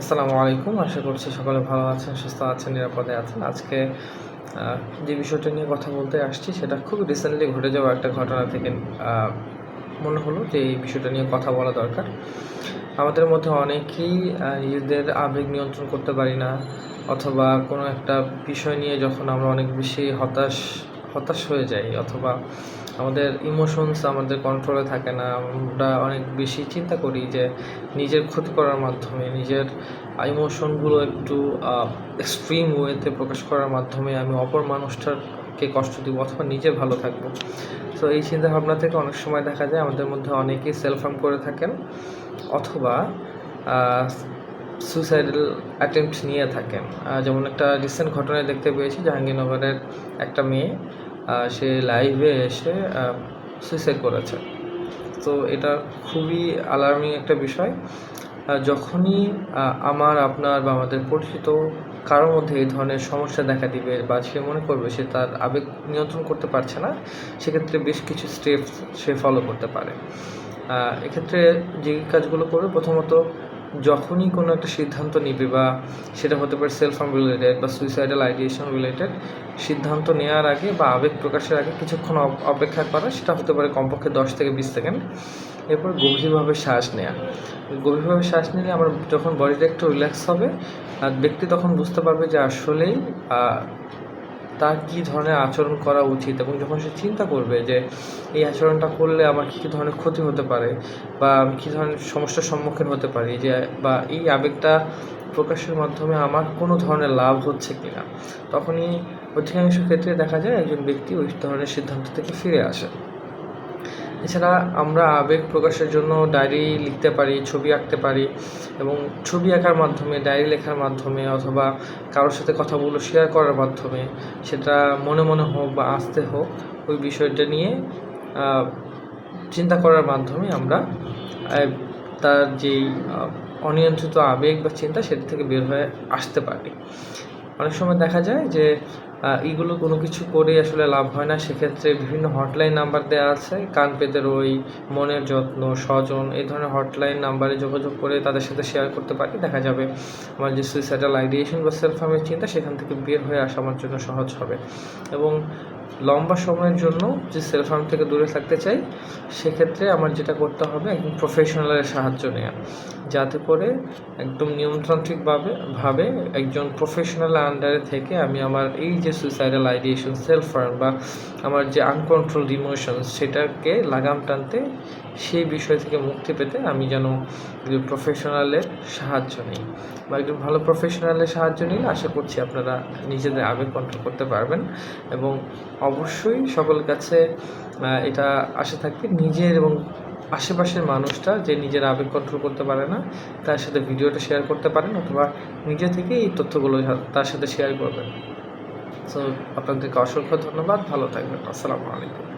আসসালামু আলাইকুম। আশা করছি সকলে ভালো আছেন, সুস্থ আছেন, নিরাপদে আছেন। আজকে যে বিষয়টা নিয়ে কথা বলতে আসছি সেটা খুব রিসেন্টলি ঘটে যাওয়া একটা ঘটনা থেকে মনে হলো যে এই বিষয়টা নিয়ে কথা বলা দরকার। আমাদের মধ্যে অনেকেই নিজেদের আবেগ নিয়ন্ত্রণ করতে পারি না অথবা কোনো একটা বিষয় নিয়ে যখন আমরা অনেক বেশি হতাশ হতাশ হয়ে যাই অথবা আমাদের ইমোশনস আমাদের কন্ট্রোলে থাকে না। আমরা অনেক বেশি চিন্তা করি যে, নিজের ক্ষতি করার মাধ্যমে, নিজের ইমোশনগুলো একটু এক্সট্রিম ওয়েতে প্রকাশ করার মাধ্যমে আমি অপর মানুষটাকে কষ্ট দিব অথবা নিজে ভালো থাকব। তো এই চিন্তা ভাবনা থেকে অনেক সময় দেখা যায় আমাদের মধ্যে অনেকেই সেলফ হার্ম করে থাকেন অথবা সুইসাইডাল অ্যাটেম্পট নিয়ে থাকেন। যেমন একটা রিসেন্ট ঘটনায় দেখতে পেয়েছি, জাহাঙ্গীরনগরের একটা মেয়ে সে লাইভে এসে সুইসাইড করেছে। তো এটা খুবই অ্যালার্মিং একটা বিষয়। যখনই আমার, আপনার বা আমাদের পরিচিত কারোর মধ্যে এই ধরনের সমস্যা দেখা দিবে বা সে মনে করবে সে তার আবেগ নিয়ন্ত্রণ করতে পারছে না, সেক্ষেত্রে বেশ কিছু স্টেপ সে ফলো করতে পারে। এক্ষেত্রে যে কাজগুলো করবে, প্রথমত যখনই কোনো একটা সিদ্ধান্ত নিবে বা সেটা হতে পারে সেলফ হার্ম রিলেটেড বা সুইসাইডাল আইডিয়েশন রিলেটেড সিদ্ধান্ত নেওয়ার আগে বা আবেগ প্রকাশের আগে কিছুক্ষণ অপেক্ষা করা, সেটা হতে পারে কমপক্ষে দশ থেকে বিশ সেকেন্ড। এরপর গভীরভাবে শ্বাস নেওয়া গভীরভাবে শ্বাস নিলে আমার যখন বডিটা একটু রিল্যাক্স হবে, আর ব্যক্তি তখন বুঝতে পারবে যে আসলেই তার কী ধরনের আচরণ করা উচিত এবং যখন সে চিন্তা করবে যে এই আচরণটা করলে আমার কী কী ধরনের ক্ষতি হতে পারে বা আমি কী ধরনের সমস্যার সম্মুখীন হতে পারি যে, বা এই আবেগটা প্রকাশের মাধ্যমে আমার কোনো ধরনের লাভ হচ্ছে কি না তখনই অধিকাংশ ক্ষেত্রে দেখা যায় একজন ব্যক্তি ওই ধরনের সিদ্ধান্ত থেকে ফিরে আসে। এছাড়া আমরা আবেগ প্রকাশের জন্য ডায়েরি লিখতে পারি, ছবি আঁকতে পারি এবং ছবি আঁকার মাধ্যমে, ডায়েরি লেখার মাধ্যমে অথবা কারোর সাথে কথাগুলো শেয়ার করার মাধ্যমে সেটা মনে মনে হোক বা আসতে হোক, ওই বিষয়টা নিয়ে চিন্তা করার মাধ্যমে আমরা তার যেই অনিয়ন্ত্রিত আবেগ বা চিন্তা সেটা থেকে বের হয়ে আসতে পারি। অনেক সময় দেখা যায় যে এগুলো এইগুলো কোনো কিছু করে আসলে লাভ হয় না। সেক্ষেত্রে বিভিন্ন হটলাইন নাম্বার দেওয়া আছে। কান পেতে রই মনের যত্ন, স্বজন, এই ধরনের হটলাইন নাম্বারে যোগাযোগ করে তাদের সাথে শেয়ার করতে পারি। দেখা যাবে আমার যে সুইসাইডাল আইডিয়েশন বা সেলফ হার্মের চিন্তা, সেখান থেকে বের হয়ে আসা আমার জন্য সহজ হবে। এবং লম্বা সময়ের জন্য যে সেলফ হার্ম থেকে দূরে থাকতে চাই, সেক্ষেত্রে আমার যেটা করতে হবে একজন প্রফেশনালের সাহায্য নেওয়া যাতে করে একদম নিয়মতান্ত্রিকভাবে ভাবে একজন প্রফেশনাল আন্ডারে থেকে আমি আমার এই যে সুইসাইডাল আইডিয়েশন সেলফ হার্ম বা আমার যে আনকন্ট্রোলড ইমোশনস সেটাকে লাগাম টানতে, সেই বিষয় থেকে মুক্তি পেতে আমি যেন একজন প্রফেশনালের সাহায্য নিই। বা একজন ভালো প্রফেশনালের সাহায্য নিলে আশা করছি আপনারা নিজেদের আবেগ কন্ট্রোল করতে পারবেন এবং অবশ্যই সকল কাছে এটা আশা থাকবে। নিজের এবং আশেপাশের মানুষটা যে নিজের আবেগ কন্ট্রোল করতে পারে না, তার সাথে ভিডিওটা শেয়ার করতে পারেন অথবা নিজে থেকে এই তথ্যগুলো তার সাথে শেয়ার করবেন। সো আপনাদেরকে অসংখ্য ধন্যবাদ। ভালো থাকবেন। আসসালামু আলাইকুম।